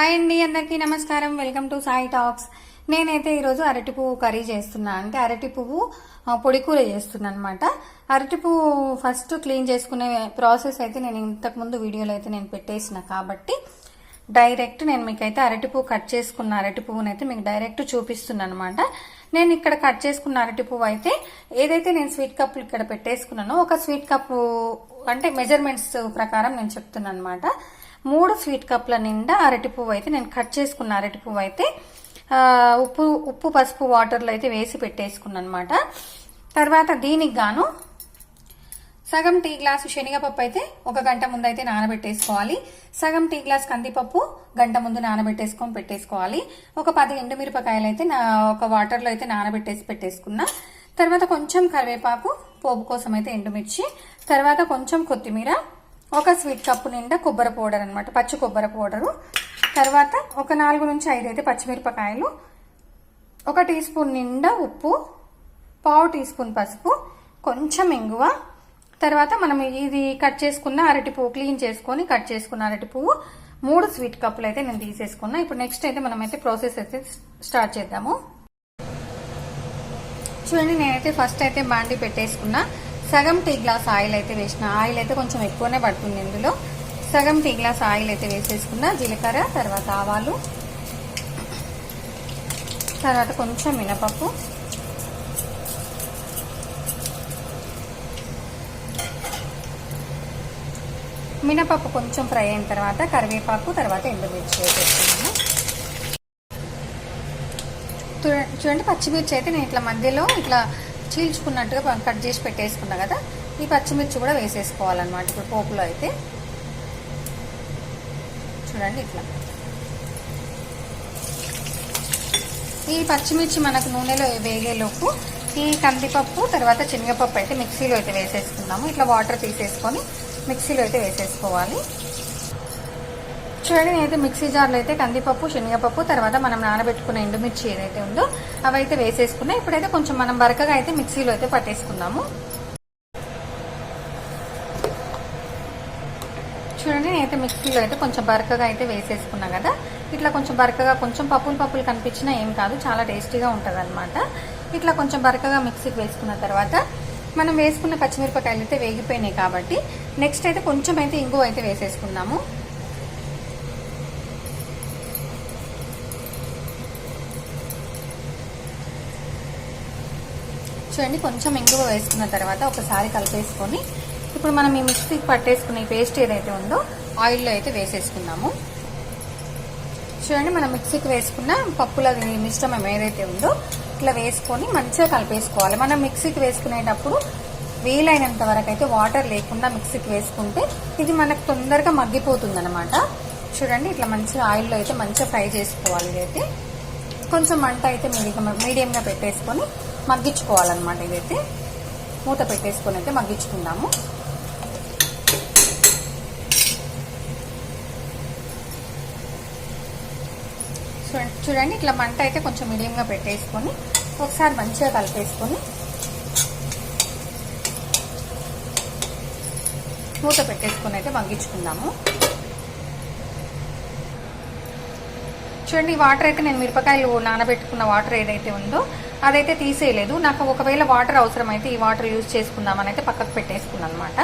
Hi అండి అందరికీ నమస్కారం. Welcome to Sai talks. నేనైతే ఈరోజు అరటి పువ్వు కర్రీ చేస్తున్నా. అంటే అరటి పువ్వు పొడి కూర చేస్తున్నా అనమాట అరటి పువ్వు ఫస్ట్ క్లీన్ చేసుకునే ప్రాసెస్ అయితే నేను ఇంతకుముందు వీడియోలో అయితే నేను పెట్టేసిన. కాబట్టి డైరెక్ట్ నేను మీకైతే అరటి పువ్వు కట్ చేసుకున్న అరటి పువ్వునైతే అయితే మీకు డైరెక్ట్ చూపిస్తున్నాను అనమాట నేను ఇక్కడ కట్ చేసుకున్న అరటి పువ్వు అయితే ఏదైతే నేను స్వీట్ కప్పులు ఇక్కడ పెట్టేసుకున్నానో ఒక స్వీట్ కప్పు అంటే మెజర్మెంట్స్ ప్రకారం నేను చెప్తున్నాను అనమాట మూడు స్వీట్ కప్ల నిండా అరటి పువ్వు అయితే నేను కట్ చేసుకున్న అరటి పువ్వు అయితే ఉప్పు ఉప్పు పసుపు వాటర్లో అయితే వేసి పెట్టేసుకున్నాను అనమాట తర్వాత దీనికి గాను సగం టీ గ్లాసు శనగపప్పు అయితే ఒక గంట ముందు అయితే నానబెట్టేసుకోవాలి. సగం టీ గ్లాస్ కందిపప్పు గంట ముందు నానబెట్టేసుకొని పెట్టేసుకోవాలి. ఒక పది ఎండుమిరపకాయలు అయితే నా ఒక వాటర్లో అయితే నానబెట్టేసి పెట్టేసుకున్నా. తర్వాత కొంచెం కరివేపాకు పోపు కోసం అయితే ఎండుమిర్చి తర్వాత కొంచెం కొత్తిమీర ఒక స్వీట్ కప్పు నిండా కొబ్బరి పౌడర్ అనమాట పచ్చి కొబ్బరి పౌడరు. తర్వాత ఒక నాలుగు నుంచి ఐదు అయితే పచ్చిమిరపకాయలు ఒక టీ స్పూన్ నిండా ఉప్పు పావు టీ స్పూన్ పసుపు కొంచెం ఇంగువ. తర్వాత మనం ఇది కట్ చేసుకున్న అరటి పువ్వు క్లీన్ చేసుకొని కట్ చేసుకున్న అరటి పువ్వు మూడు స్వీట్ కప్పులు అయితే నేను తీసేసుకున్నా. ఇప్పుడు నెక్స్ట్ అయితే మనం అయితే ప్రాసెస్ అయితే స్టార్ట్ చేద్దాము. చూడండి నేనైతే ఫస్ట్ అయితే బాండి పెట్టేసుకున్నా. సగం టీ గ్లాస్ ఆయిల్ అయితే వేసిన ఆయిల్ అయితే కొంచెం ఎక్కువనే పడుతుంది ఇందులో. సగం టీ గ్లాస్ ఆయిల్ అయితే వేసేసుకున్నా జీలకర్ర తర్వాత ఆవాలు తర్వాత కొంచెం మినపప్పు. మినపప్పు కొంచెం ఫ్రై అయిన తర్వాత కరివేపాకు తర్వాత ఎండుమిర్చి వేసేసుకున్నాను చూడ- చూడండి పచ్చిమిర్చి అయితే నేను ఇట్లా మధ్యలో ఇట్లా చీల్చుకున్నట్టుగా కట్ చేసి పెట్టేసుకున్నా కదా ఈ పచ్చిమిర్చి కూడా వేసేసుకోవాలన్నమాట. ఇప్పుడు పోపులో అయితే. చూడండి ఇట్లా. ఈ పచ్చిమిర్చి మనకు నూనెలో వేగేలోపు ఈ కందిపప్పు తర్వాత శనగపప్పు అయితే మిక్సీలో అయితే వేసేసుకున్నాము ఇట్లా వాటర్ తీసేసుకొని మిక్సీలో అయితే వేసేసుకోవాలి. చూడండి నేనైతే మిక్సీ జార్లో అయితే కందిపప్పు శనగపప్పు తర్వాత మనం నానబెట్టుకున్న ఎండుమిర్చి ఏదైతే ఉందో అవైతే వేసేసుకున్నా ఇప్పుడైతే కొంచెం మనం బరకగా అయితే మిక్సీలో అయితే పట్టేసుకుందాము. చూడండి నేనైతే మిక్సీలో అయితే కొంచెం బరకగా అయితే వేసేసుకున్నా కదా. ఇట్లా కొంచెం బరకగా కొంచెం పప్పులు పప్పులు కనిపించినా ఏం కాదు చాలా టేస్టీగా ఉంటుంది ఇట్లా కొంచెం బరకగా మిక్సీకి వేసుకున్న తర్వాత మనం వేసుకున్న పచ్చిమిరపకాయలు అయితే వేగిపోయినాయి కాబట్టి నెక్స్ట్ అయితే కొంచెం అయితే ఇంగువ అయితే వేసేసుకుందాము. చూడండి కొంచెం ఇంగువ వేసుకున్న తర్వాత ఒకసారి కలిపేసుకొని ఇప్పుడు మనం ఈ మిక్సీకి పట్టేసుకునే పేస్ట్ ఏదైతే ఉందో ఆయిల్లో అయితే వేసేసుకున్నాము చూడండి మనం మిక్సీకి వేసుకున్న పప్పుల మిశ్రమం ఏదైతే ఉందో ఇట్లా వేసుకొని మంచిగా కలిపేసుకోవాలి. మనం మిక్సీకి వేసుకునేటప్పుడు వీలైనంత వరకు అయితే వాటర్ లేకుండా మిక్సీకి వేసుకుంటే ఇది మనకు తొందరగా మగ్గిపోతుంది అనమాట చూడండి ఇట్లా మంచిగా ఆయిల్లో అయితే మంచిగా ఫ్రై చేసుకోవాలి ఇదైతే. కొంచెం మంట అయితే మీడియం మీడియంగా పెట్టేసుకొని మగ్గించుకోవాలన్నమాట ఇదైతే. మూత పెట్టేసుకొని అయితే మగ్గించుకుందాము. చూడండి చూడండి ఇట్లా మంట అయితే కొంచెం మీడియంగా పెట్టేసుకొని ఒకసారి మంచిగా కలిపేసుకొని మూత పెట్టేసుకొని అయితే మగ్గించుకుందాము. చూడండి వాటర్ అయితే నేను మిరపకాయలు నానబెట్టుకున్న వాటర్ ఏదైతే ఉందో అదైతే తీసేయలేదు. నాకు ఒకవేళ వాటర్ అవసరమైతే ఈ వాటర్ యూజ్ చేసుకుందామని అయితే పక్కకు పెట్టేసుకున్నాను అనమాట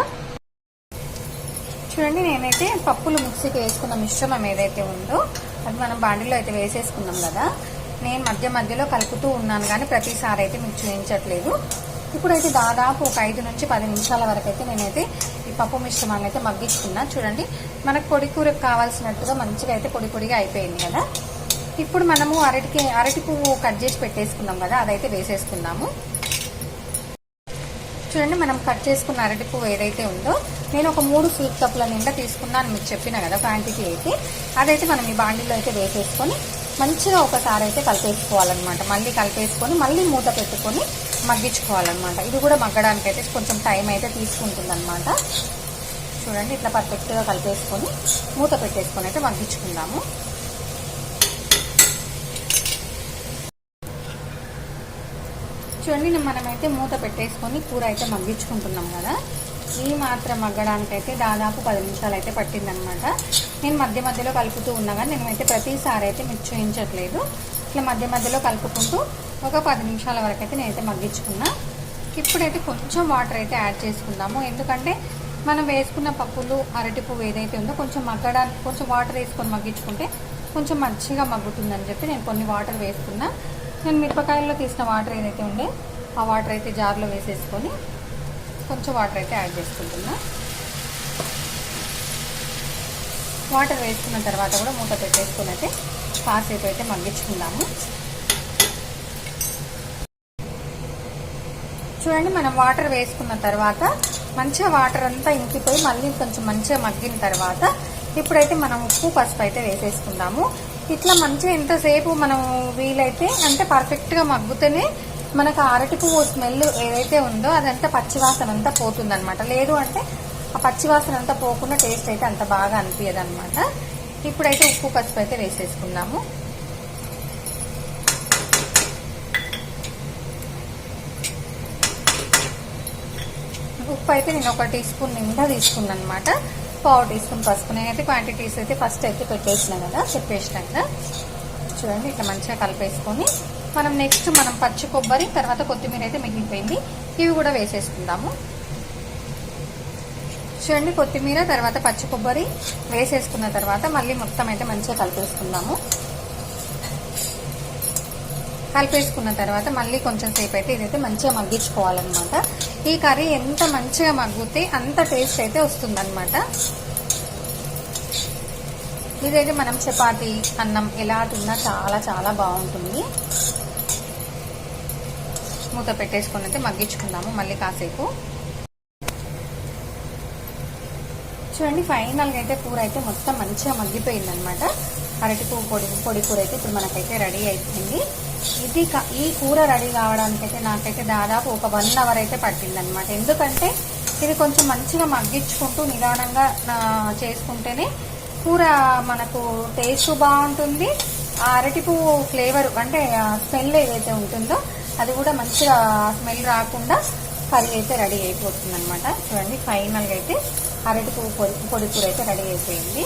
చూడండి నేనైతే పప్పులు మిక్సీకి వేసుకున్న మిశ్రమం ఏదైతే ఉందో అది మనం బాండిలో అయితే వేసేసుకున్నాం కదా నేను మధ్య మధ్యలో కలుపుతూ ఉన్నాను కానీ ప్రతిసారి అయితే మీకు చూపించట్లేదు. ఇప్పుడైతే దాదాపు ఒక ఐదు నుంచి పది నిమిషాల వరకు అయితే నేనైతే ఈ పప్పు మిశ్రమాన్ని అయితే మగ్గించుకున్నా. చూడండి మనకు పొడి కూరకు కావాల్సినట్టుగా మంచిగా అయితే పొడి పొడిగా అయిపోయింది కదా. ఇప్పుడు మనము అరటికి అరటి పువ్వు కట్ చేసి పెట్టేసుకున్నాం కదా అదైతే వేసేసుకుందాము. చూడండి మనం కట్ చేసుకున్న అరటి పువ్వు ఏదైతే ఉందో నేను ఒక మూడు స్వీట్ కప్పుల నిండా తీసుకున్నాను మీకు చెప్పిన కదా క్వాంటిటీ అయితే. అదైతే మనం ఈ బాండిల్లో అయితే వేసేసుకొని మంచిగా ఒకసారి అయితే కలిపేసుకోవాలన్నమాట. మళ్ళీ కలిపేసుకొని మళ్ళీ మూత పెట్టుకొని మగ్గించుకోవాలన్నమాట. ఇది కూడా మగ్గడానికి అయితే కొంచెం టైం అయితే తీసుకుంటుందన్నమాట. చూడండి ఇట్లా పర్ఫెక్ట్గా కలిపేసుకొని మూత పెట్టేసుకొని అయితే మగ్గించుకుందాము. చూడండి మనమైతే మూత పెట్టేసుకొని కూర అయితే మగ్గించుకుంటున్నాం కదా. ఈ మాత్రం మగ్గడానికైతే దాదాపు పది నిమిషాలు అయితే పట్టిందనమాట. నేను మధ్య మధ్యలో కలుపుతూ ఉన్నా కానీ నేనైతే ప్రతిసారి అయితే మీరు చూపించట్లేదు. ఇట్లా మధ్య మధ్యలో కలుపుకుంటూ ఒక పది నిమిషాల వరకు అయితే నేనైతే మగ్గించుకున్నా. ఇప్పుడైతే కొంచెం వాటర్ అయితే యాడ్ చేసుకుందాము. ఎందుకంటే మనం వేసుకున్న పప్పులు అరటి పువ్వు ఏదైతే ఉందో కొంచెం మగ్గడానికి కొంచెం వాటర్ వేసుకొని మగ్గించుకుంటే కొంచెం మంచిగా మగ్గుతుందని చెప్పి నేను కొన్ని వాటర్ వేసుకున్నా. నేను మిరపకాయల్లో తీసిన వాటర్ ఏదైతే ఉండే ఆ వాటర్ అయితే జార్లో వేసేసుకొని కొంచెం వాటర్ అయితే యాడ్ చేసుకుంటున్నా. వాటర్ వేసుకున్న తర్వాత కూడా మూత పెట్టేసుకొని అయితే కాసేపు అయితే మగ్గించుకుందాము. చూడండి మనం వాటర్ వేసుకున్న తర్వాత మంచిగా వాటర్ అంతా ఇంకిపోయి మళ్ళీ కొంచెం మంచిగా మగ్గిన తర్వాత ఇప్పుడైతే మనం ఉప్పు పసుపు అయితే వేసేసుకుందాము. ఇట్లా మంచిగా ఎంతసేపు మనం వీలైతే అంటే పర్ఫెక్ట్గా మగ్గుతేనే మనకు అరటి పువ్వు స్మెల్ ఏదైతే ఉందో అదంతా పచ్చివాసన అంతా పోతుందన్నమాట. లేదు అంటే ఆ పచ్చివాసన అంతా పోకుండా టేస్ట్ అయితే అంత బాగా అనిపించదు అనమాట ఇప్పుడైతే ఉప్పు పసుపు అయితే వేసేసుకుందాము. ఉప్పు అయితే నేను ఒక టీ స్పూన్ నిండా తీసుకున్నాను అనమాట పావు టీ స్పూన్ పసుపు నేనైతే క్వాంటిటీస్ అయితే ఫస్ట్ అయితే పెట్టేసినా కదా చెప్పేసినాక చూడండి ఇట్లా మంచిగా కలిపేసుకొని మనం నెక్స్ట్ మనం పచ్చి కొబ్బరి తర్వాత కొత్తిమీర అయితే మిగిలిపోయింది. ఇవి కూడా వేసేసుకుందాము. చూడండి కొత్తిమీర తర్వాత పచ్చి కొబ్బరి వేసేసుకున్న తర్వాత మళ్ళీ మొత్తం అయితే మంచిగా కలిపేసుకుందాము. కలిపేసుకున్న తర్వాత మళ్ళీ కొంచెం సేపు అయితే ఇదైతే మంచిగా మగ్గించుకోవాలన్నమాట. ఈ కర్రీ ఎంత మంచిగా మగ్గితే అంత టేస్ట్ అయితే వస్తుందన్నమాట. ఇదైతే మనం చపాతి అన్నం ఎలా తిన్నా చాలా చాలా బాగుంటుంది. మూత పెట్టేసుకొని అయితే మగ్గించుకుందాము మళ్ళీ కాసేపు. చూడండి ఫైనల్గా అయితే కూర అయితే మొత్తం మంచిగా మగ్గిపోయింది అనమాట అరటి పువ్వు పొడి పొడి కూర అయితే ఇప్పుడు మనకైతే రెడీ అయిపోయింది. ఇది ఈ కూర రెడీ కావడానికైతే నాకైతే దాదాపు ఒక వన్ అవర్ అయితే పట్టిందనమాట ఎందుకంటే ఇది కొంచెం మంచిగా మగ్గించుకుంటూ నిదానంగా చేసుకుంటేనే కూర మనకు టేస్ట్ బాగుంటుంది. ఆ అరటి పువ్వు ఫ్లేవర్ అంటే స్మెల్ ఏదైతే ఉంటుందో అది కూడా మంచిగా స్మెల్ రాకుండా కర్రీ అయితే రెడీ అయిపోతుంది అనమాట చూడండి ఫైనల్గా అయితే అరటి పువ్వు పొడి పొడి కూర అయితే రెడీ అయిపోయింది.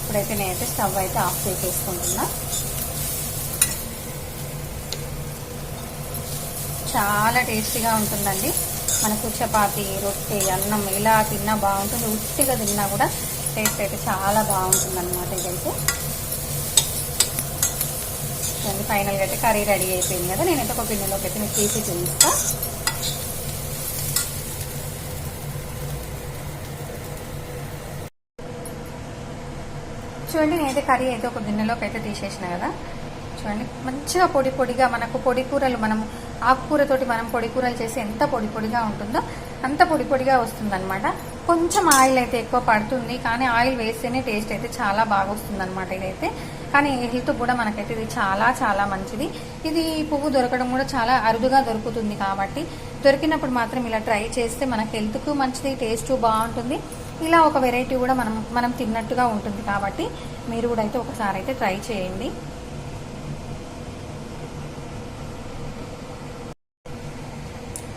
ఇప్పుడైతే నేనైతే స్టవ్ అయితే ఆఫ్ చేసేసుకుంటున్నా. చాలా టేస్టీగా ఉంటుందండి. మనకు చపాతి రొట్టె అన్నం ఇలా తిన్నా బాగుంటుంది. ఉట్టిగా తిన్నా కూడా టేస్ట్ అయితే చాలా బాగుంటుంది అనమాట ఇదైతే ఫైనల్గా అయితే కర్రీ రెడీ అయిపోయింది కదా. నేనైతే ఒక గిన్నెలోకి అయితే మీకు తీసి చూపిస్తా. చూడండి నేనైతే కర్రీ అయితే ఒక గిన్నెలోకి అయితే తీసేసిన కదా. చూడండి మంచిగా పొడి పొడిగా మనకు పొడి కూరలు మనం ఆకుకూరతోటి మనం పొడి కూరలు చేసి ఎంత పొడి పొడిగా ఉంటుందో అంత పొడి పొడిగా వస్తుందన్నమాట. కొంచెం ఆయిల్ అయితే ఎక్కువ పడుతుంది కానీ ఆయిల్ వేస్తేనే టేస్ట్ అయితే చాలా బాగా వస్తుందన్నమాట ఇదైతే. కానీ హెల్త్ కూడా మనకైతే ఇది చాలా చాలా మంచిది. ఇది పువ్వు దొరకడం కూడా చాలా అరుదుగా దొరుకుతుంది కాబట్టి దొరికినప్పుడు మాత్రం ఇలా ట్రై చేస్తే మన హెల్త్కు మంచిది టేస్ట్ బాగుంటుంది. ఇలా ఒక వెరైటీ కూడా మనం మనం తిన్నట్టుగా ఉంటుంది కాబట్టి మీరు కూడా అయితే ఒకసారి అయితే ట్రై చేయండి.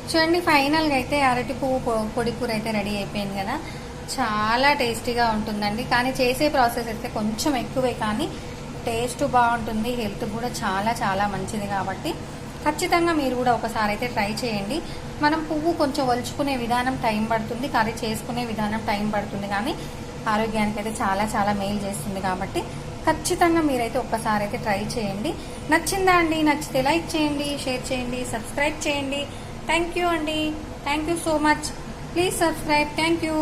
చూడండి ఫైనల్గా అయితే అరటి పువ్వు పొడి కూర అయితే రెడీ అయిపోయింది కదా. చాలా టేస్టీగా ఉంటుందండి. కానీ చేసే ప్రాసెస్ అయితే కొంచెం ఎక్కువే కానీ టేస్ట్ బాగుంటుంది హెల్త్ కూడా చాలా చాలా మంచిది కాబట్టి ఖచ్చితంగా మీరు కూడా ఒకసారి అయితే ట్రై చేయండి. మనం పువ్వు కొంచెం వలుచుకునే విధానం టైం పడుతుంది కర్రీ చేసుకునే విధానం టైం పడుతుంది కానీ ఆరోగ్యానికి అయితే చాలా చాలా మేలు చేస్తుంది కాబట్టి ఖచ్చితంగా మీరైతే ఒక్కసారి అయితే ట్రై చేయండి. నచ్చిందా అండి? నచ్చితే లైక్ చేయండి షేర్ చేయండి సబ్స్క్రైబ్ చేయండి. థ్యాంక్ యూ అండి. Thank you so much. Please subscribe. Thank you.